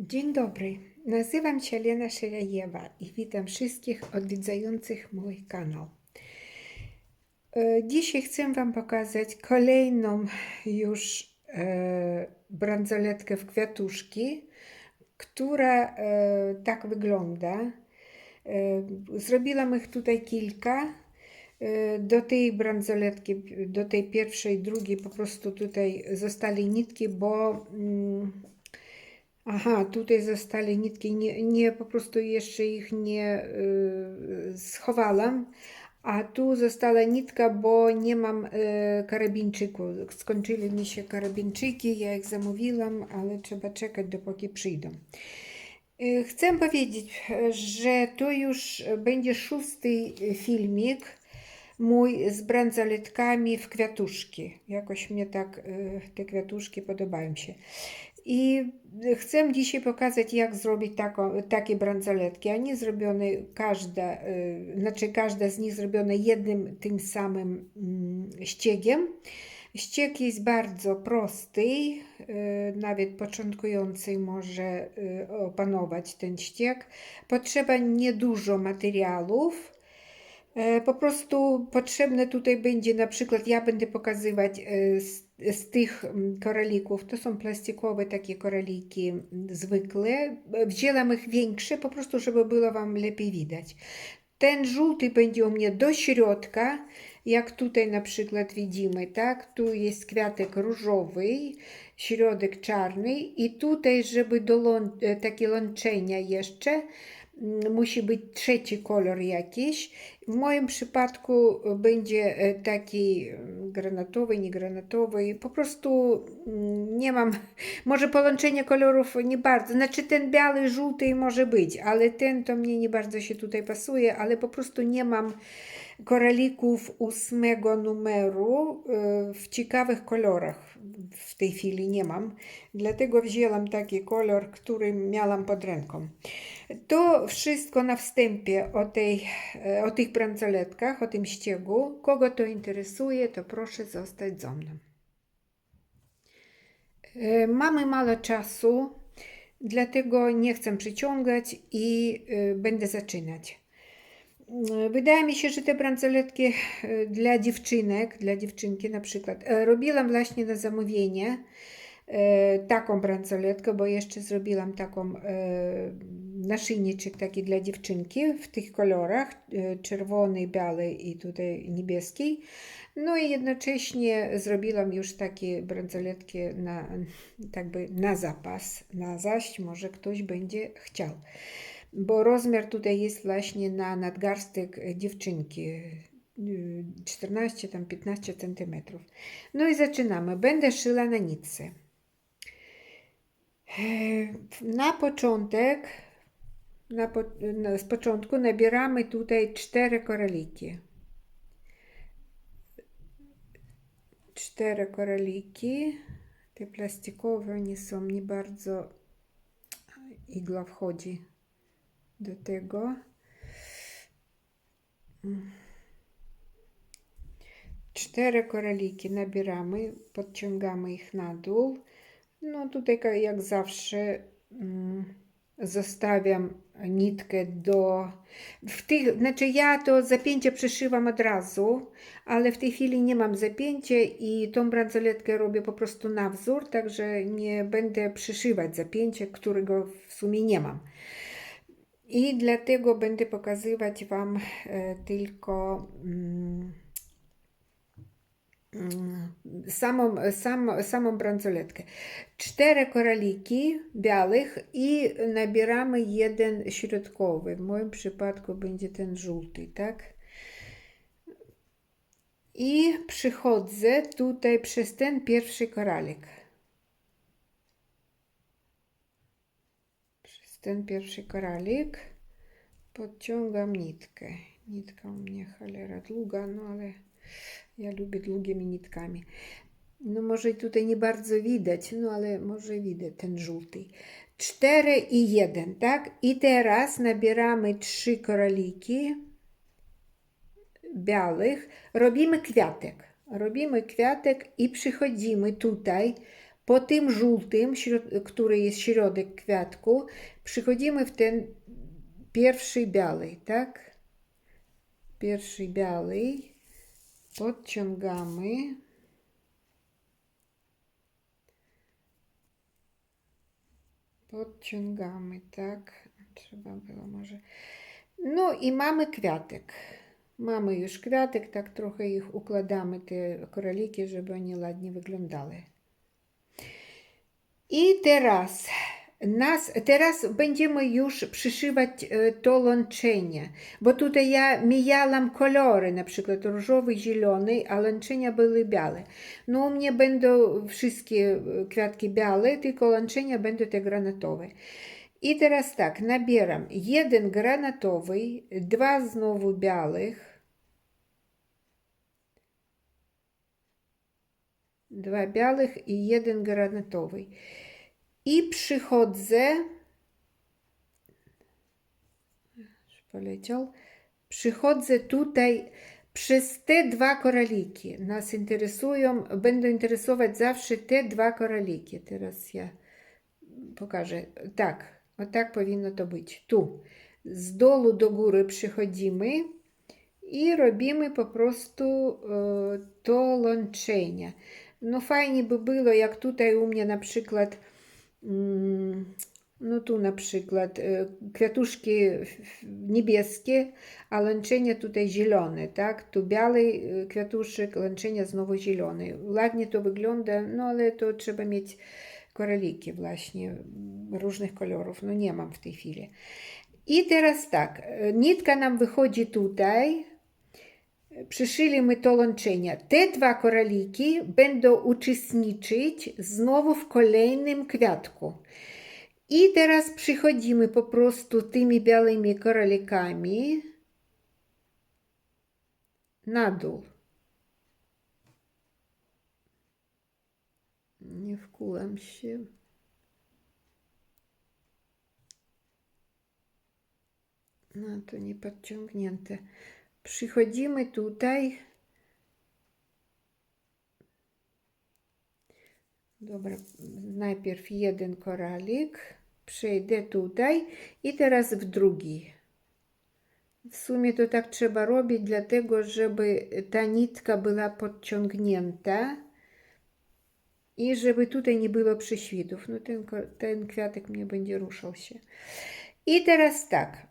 Dzień dobry, nazywam się Lena Szelajewa i witam wszystkich odwiedzających mój kanał. E, Dzisiaj chcę Wam pokazać kolejną już e, bransoletkę w kwiatuszki, która e, tak wygląda. Zrobiłam ich tutaj kilka. Do tej bransoletki, do tej pierwszej, drugiej po prostu tutaj zostali nitki, bo mm, Aha, tutaj zostali nitki, nie, nie po prostu jeszcze ich nie y, schowałam, a tu została nitka, bo nie mam y, karabinczyku. Skończyli mi się karabinczyki, ja ich zamówiłam, ale trzeba czekać dopóki przyjdą. Y, Chcę powiedzieć, że to już będzie szósty filmik mój z bransoletkami w kwiatuszki. Jakoś mnie tak y, te kwiatuszki podobają się. I chcę dzisiaj pokazać, jak zrobić taką, takie bransoletki. Oni zrobione, każda, y, znaczy każda z nich zrobiona jednym tym samym mm, ściegiem. Ścieg jest bardzo prosty, y, nawet początkujący może y, opanować ten ścieg. Potrzeba niedużo materiałów. E, Po prostu potrzebne tutaj będzie, na przykład ja będę pokazywać z tych koralików, to są plastikowe takie koraliki zwykłe. Wzięłam ich większe, po prostu, żeby było Wam lepiej widać. Ten żółty będzie u mnie do środka, jak tutaj na przykład widzimy, tak? Tu jest kwiatek różowy, środek czarny i tutaj, żeby do lą, takie łączenia jeszcze, musi być trzeci kolor jakiś. W moim przypadku będzie e, taki mm, granatowy, nie granatowy. Po prostu mm, nie mam, może połączenie kolorów nie bardzo. Znaczy ten biały, żółty może być, ale ten to mnie nie bardzo się tutaj pasuje, ale po prostu nie mam koralików ósmego numeru e, w ciekawych kolorach. W tej chwili nie mam, dlatego wzięłam taki kolor, który miałam pod ręką. To wszystko na wstępie o, tej, e, o tych bransoletkach, o tym ściegu. Kogo to interesuje, to proszę zostać ze mną. E, Mamy mało czasu, dlatego nie chcę przyciągać i będę zaczynać. E, Wydaje mi się, że te bransoletki e, dla dziewczynek, dla dziewczynki na przykład, e, robiłam właśnie na zamówienie e, taką bransoletkę, bo jeszcze zrobiłam taką naszyjniczek taki dla dziewczynki w tych kolorach, czerwony, biały i tutaj niebieski. No i jednocześnie zrobiłam już takie bransoletki na, tak by na zapas, na zaś może ktoś będzie chciał bo rozmiar tutaj jest właśnie na nadgarstek dziewczynki. y, 14, tam 15 centymetrów. No i zaczynamy. Będę szyła na nitce. E, Na początek, na, po, na, z początku nabieramy tutaj cztery koraliki. Cztery koraliki. Te plastikowe, one są nie bardzo igła wchodzi do tego. Cztery koraliki nabieramy, podciągamy ich na dół. No tutaj jak zawsze mm, zostawiam nitkę do... W tych, znaczy ja to zapięcie przeszywam od razu, ale w tej chwili nie mam zapięcia i tą bransoletkę robię po prostu na wzór, także nie będę przyszywać zapięcia, którego w sumie nie mam. I dlatego będę pokazywać Wam e, tylko mm, mm, samą, sam, samą bransoletkę. Cztery koraliki białych i nabieramy jeden środkowy. W moim przypadku będzie ten żółty, tak? I przychodzę tutaj przez ten pierwszy koralik. Przez ten pierwszy koralik podciągam nitkę. Nitka u mnie cholera długa, no ale ja lubię długimi nitkami. No może tutaj nie bardzo widać, no ale może widać ten żółty. 4 i 1, tak? I teraz nabieramy trzy koraliki białych. Robimy kwiatek. Robimy kwiatek i przychodzimy tutaj po tym żółtym, który jest środek kwiatku, przychodzimy w ten pierwszy biały, tak? Pierwszy biały, podciągamy. Podciągamy, tak? Trzeba było może. No i mamy kwiatek. Mamy już kwiatek, tak trochę ich układamy, te koraliki, żeby oni ładnie wyglądały. I teraz, nas, teraz będziemy już przyszywać e, to łączenie, bo tutaj ja mijałam kolory, na przykład różowy, zielony, a łączenia były białe. No u mnie będą wszystkie e, kwiatki białe, tylko łączenia będą te granatowe. I teraz tak, nabieram jeden granatowy, dwa znowu białych, dwa białych i jeden granatowy. I przychodzę, poleciał, przychodzę tutaj przez te dwa koraliki. Nas interesują, będą interesować zawsze te dwa koraliki. Teraz ja pokażę. Tak, tak powinno to być. Tu. Z dołu do góry przychodzimy i robimy po prostu e, to łączenie. No fajnie by było, jak tutaj u mnie na przykład, mm, no tu na przykład e, kwiatuszki niebieskie, a łączenie tutaj zielone, tak? Tu biały e, kwiatuszek, łączenie znowu zielone. Ładnie to wygląda, no ale to trzeba mieć koraliki właśnie różnych kolorów. No nie mam w tej chwili. I teraz tak, e, nitka nam wychodzi tutaj, przyszyli my to łączenie. Te dwa koraliki będą uczestniczyć znowu w kolejnym kwiatku. I teraz przychodzimy po prostu tymi białymi koralikami na dół. Nie wkulam się. No to nie podciągnięte. Przychodzimy tutaj. Dobra, najpierw jeden koralik, przejdę tutaj i teraz w drugi. W sumie to tak trzeba robić, dlatego żeby ta nitka była podciągnięta i żeby tutaj nie było prześwitów. No ten, ten kwiatek mnie będzie ruszał się. I teraz tak,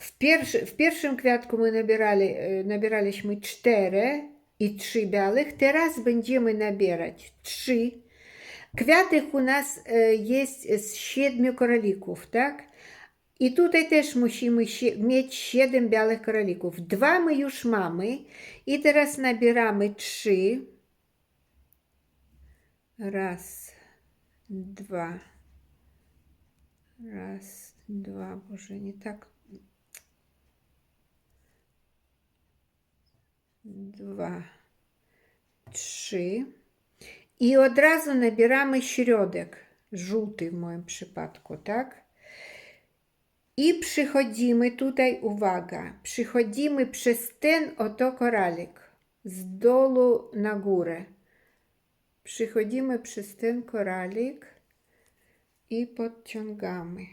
w, pierwszy, w pierwszym kwiatku my nabierali, e, nabieraliśmy 4 i 3 białych. Teraz będziemy nabierać 3. Kwiatek u nas e, jest z 7 koralików, tak? I tutaj też musimy mieć 7 białych koralików. Dwa my już mamy. I teraz nabieramy 3. Raz, dwa. Raz, dwa. Boże, nie tak dwa, trzy. I od razu nabieramy środek, żółty w moim przypadku, tak? I przychodzimy tutaj, uwaga, przychodzimy przez ten oto koralik z dołu na górę. Przychodzimy przez ten koralik i podciągamy.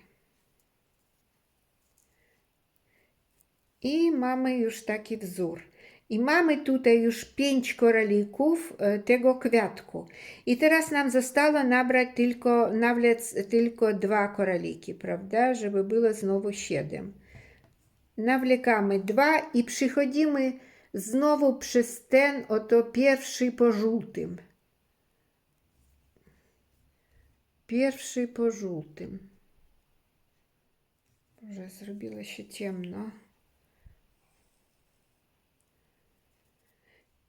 I mamy już taki wzór. I mamy tutaj już pięć koralików e, tego kwiatku. I teraz nam zostało nabrać tylko, nawlec tylko dwa koraliki, prawda? Żeby było znowu siedem. Nawlekamy dwa i przychodzimy znowu przez ten oto pierwszy po żółtym. Pierwszy po żółtym. Może zrobiło się ciemno.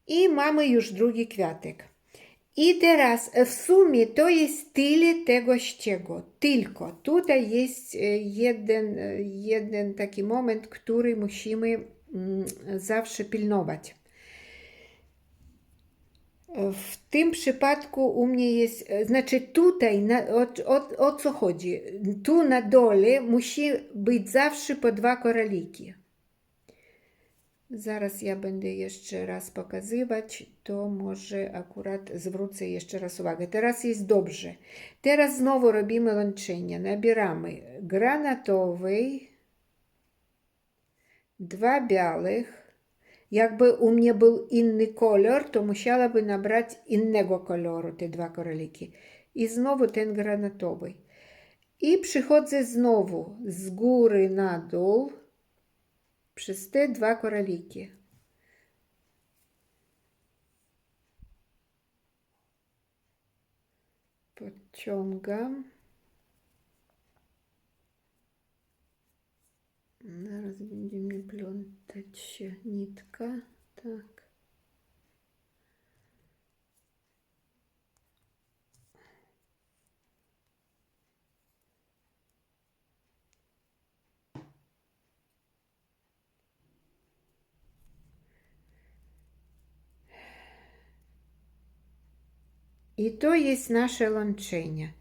I mamy już drugi kwiatek. I teraz w sumie to jest tyle tego ściegu. Tylko tutaj jest e, jeden, e, jeden taki moment, który musimy mm, zawsze pilnować. W tym przypadku u mnie jest, e, znaczy tutaj, na, o, o, o co chodzi? Tu na dole musi być zawsze po dwa koraliki. Zaraz ja będę jeszcze raz pokazywać, to może akurat zwrócę jeszcze raz uwagę. Teraz jest dobrze. Teraz znowu robimy łączenie. Nabieramy granatowy, dwa białych. Jakby u mnie był inny kolor, to musiałaby nabrać innego koloru te dwa koraliki. I znowu ten granatowy. I przychodzę znowu z góry na dół przez te dwa koraliki. Podciągam. Zaraz będzie mi plątać to jest nasze łączenie.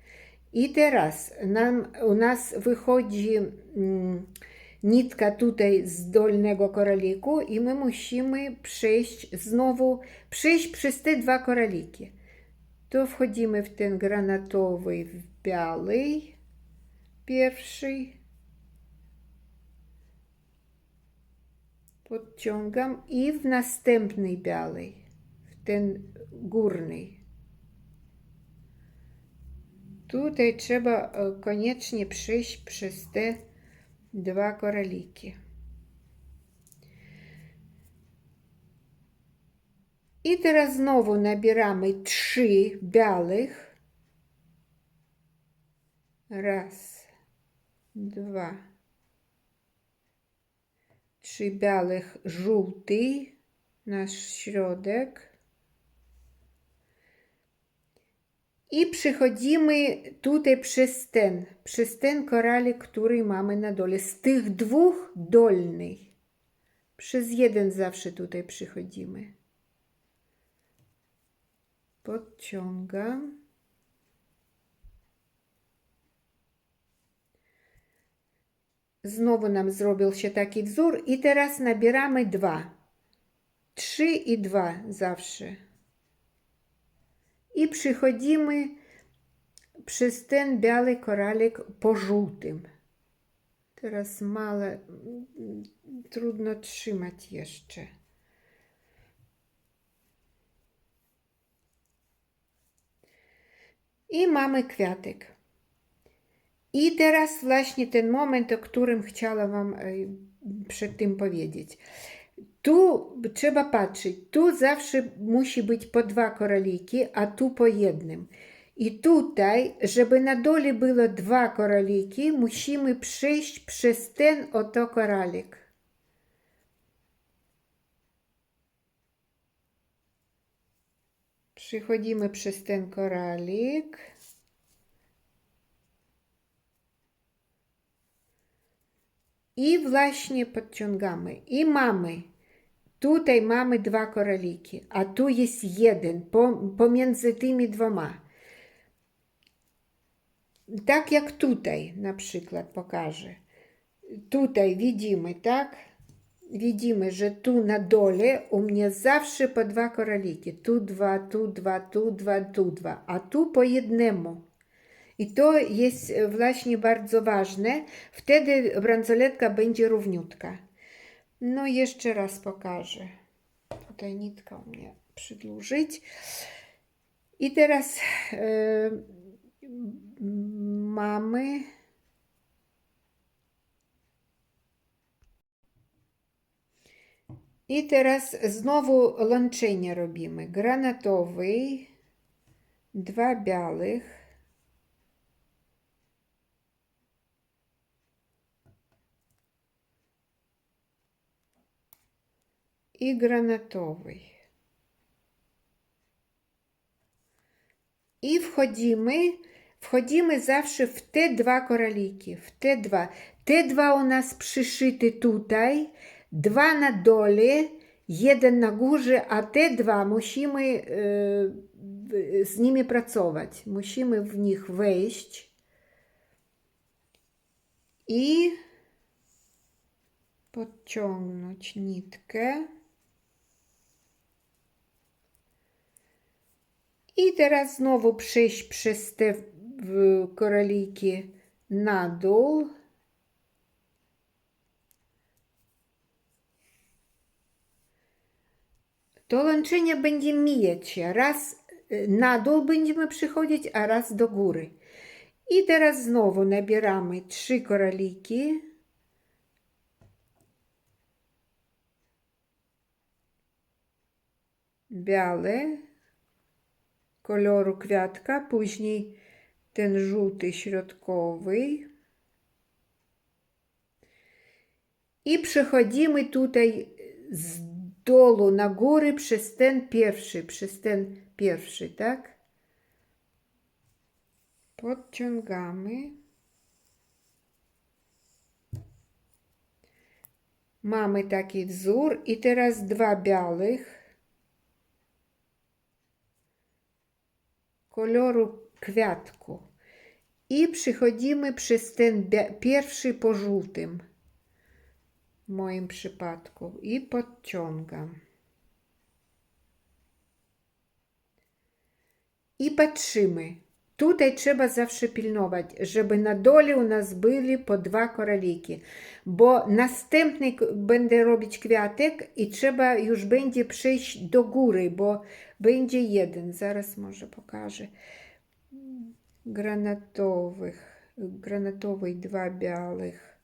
I teraz nam, u nas wychodzi mm, nitka tutaj z dolnego koraliku i my musimy przejść znowu, przejść przez te dwa koraliki. To wchodzimy w ten granatowy, w biały pierwszy. Podciągam i w następny biały, w ten górny. Tutaj trzeba e, koniecznie przejść przez te dwa koraliki. I teraz znowu nabieramy trzy białych. Raz, dwa, trzy białych, żółty, nasz tutaj przez ten, przez ten koralik, który mamy na dole. Z tych dwóch dolnych. Przez jeden zawsze tutaj przychodzimy. Podciągam. Znowu nam zrobił się taki wzór i teraz nabieramy dwa. Trzy i dwa zawsze przychodzimy przez ten biały koralik po żółtym. Teraz male, trudno trzymać jeszcze. I mamy kwiatek. I teraz właśnie ten moment, o którym chciałam Wam e, przed tym powiedzieć. Tu trzeba patrzeć, tu zawsze musi być po dwa koraliki, a tu po jednym. I tutaj, żeby na dole było dwa koraliki, musimy przejść przez ten oto koralik. Przechodzimy przez ten koralik. I właśnie podciągamy. I mamy. Tutaj mamy dwa koraliki, a tu jest jeden pomiędzy tymi dwoma. Tak jak tutaj na przykład pokażę. Tutaj widzimy, tak? Widzimy, że tu na dole u mnie zawsze po dwa koraliki. Tu dwa, tu dwa, tu dwa, tu dwa, a tu po jednemu. I to jest właśnie bardzo ważne. Wtedy bransoletka będzie równiutka. No jeszcze raz pokażę. Tutaj nitka u mnie przydłużyć. I teraz yy, mamy I teraz znowu łączenie robimy. Granatowy, dwa białych, i granatowy. I wchodzimy, wchodzimy zawsze w te dwa koraliki, w te dwa. Te dwa u nas przyszyte tutaj, dwa na dole, jeden na górze, a te dwa musimy y, z nimi pracować. Musimy w nich wejść i podciągnąć nitkę. I teraz znowu przejść przez te koraliki na dół. To łączenie będzie mijać się. Raz y, na dół będziemy przychodzić, a raz do góry. I teraz znowu nabieramy trzy koraliki. Białe koloru kwiatka, później ten żółty środkowy. I przechodzimy tutaj z dolu na góry przez ten pierwszy, przez ten pierwszy, tak? Podciągamy. Mamy taki wzór i teraz dwa białych. Koloru kwiatku i przychodzimy przez ten bia- pierwszy po żółtym w moim przypadku i podciągam. I patrzymy. Tutaj trzeba zawsze pilnować, żeby na dole u nas byli po dwa koraliki, bo następny będę robić kwiatek i trzeba już będzie przejść do góry, bo będzie jeden. Zaraz może pokażę. Granatowych, granatowy dwa białych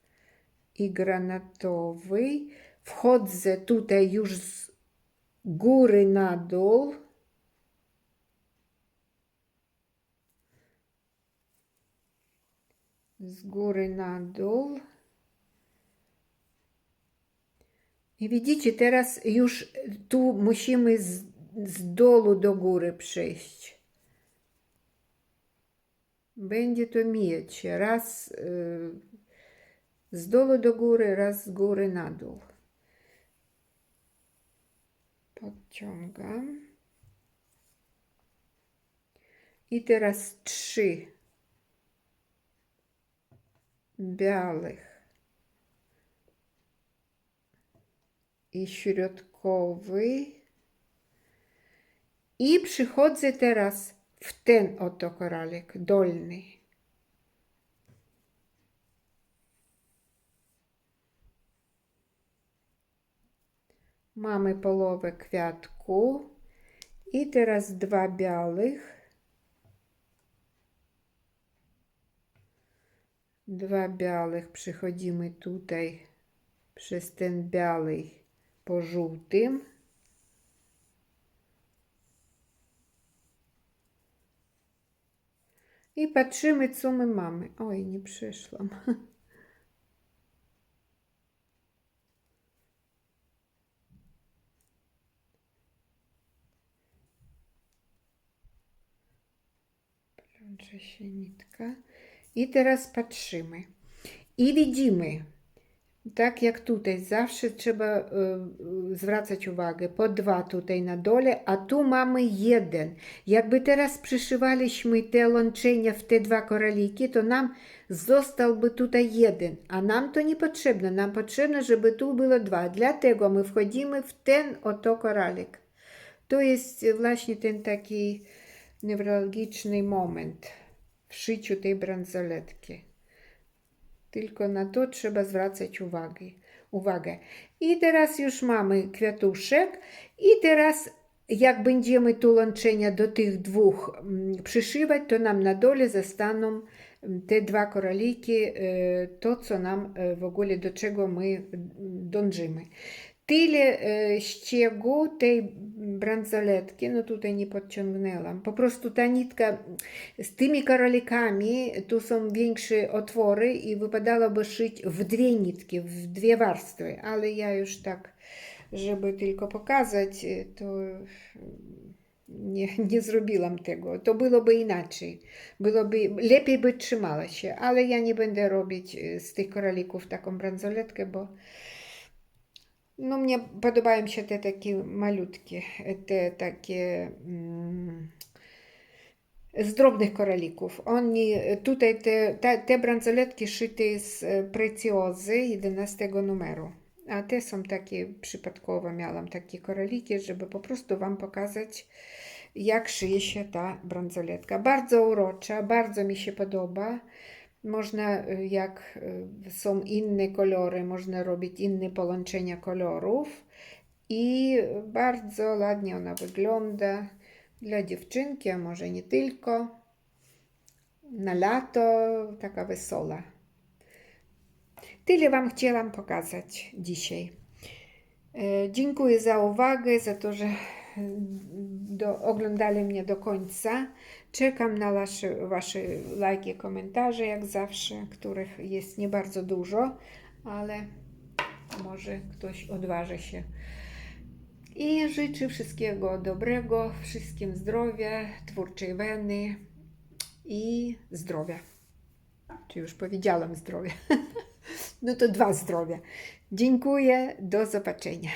i granatowy. Wchodzę tutaj już z góry na dół. Z góry na dół. I widzicie, teraz już tu musimy z, z dolu do góry przejść. Będzie to się. Raz y, z dolu do góry, raz z góry na dół. Podciągam. I teraz trzy białych i środkowy. I przychodzę teraz w ten oto koralik dolny. Mamy połowę kwiatku i teraz dwa białych. Dwa białych przechodzimy tutaj przez ten biały po żółtym. I patrzymy, co my mamy. Oj, nie przyszłam. Plącze się nitka. I teraz patrzymy. I widzimy, tak jak tutaj, zawsze trzeba y, y, zwracać uwagę, po dwa tutaj na dole, a tu mamy jeden. Jakby teraz przyszywaliśmy te łączenia w te dwa koraliki, to nam zostałby tutaj jeden, a nam to nie potrzebne. Nam potrzebne, żeby tu było dwa. Dlatego my wchodzimy w ten oto koralik. To jest właśnie ten taki newralgiczny moment w szyciu tej bransoletki. Tylko na to trzeba zwracać uwagę. uwagę. I teraz już mamy kwiatuszek. I teraz jak będziemy tu łączenia do tych dwóch mm, przyszywać, to nam na dole zostaną mm, te dwa koraliki, e, to co nam e, w ogóle do czego my mm, dążymy. E, ściegu tej bransoletki, no tutaj nie podciągnęłam. Po prostu ta nitka z tymi karalikami, tu są większe otwory i wypadałoby szyć w dwie nitki, w dwie warstwy, ale ja już tak, żeby tylko pokazać, to nie, zrobiłam tego. To byłoby inaczej. Byłoby, lepiej by trzymała się, ale ja nie będę robić z tych koralików taką bransoletkę, bo mnie podobają się te takie malutkie, te takie mm, z drobnych koralików. Oni, tutaj te, te bransoletki szyte z e, precjozy 11 numeru. a te są takie przypadkowo miałam takie koraliki, żeby po prostu Wam pokazać, jak szyje się ta bransoletka. Bardzo urocza, bardzo mi się podoba. Można, y, jak y, są inne kolory, można robić inne połączenia kolorów i bardzo ładnie ona wygląda dla dziewczynki, a może nie tylko. Na lato taka wesoła. Tyle Wam chciałam pokazać dzisiaj. E, Dziękuję za uwagę, za to, że do, oglądali mnie do końca. Czekam na wasze, wasze lajki, komentarze, jak zawsze, których jest nie bardzo dużo, ale może ktoś odważy się. I życzę wszystkiego dobrego, wszystkim zdrowia, twórczej weny i zdrowia. Czy już powiedziałam zdrowie? No to dwa zdrowia. Dziękuję, do zobaczenia.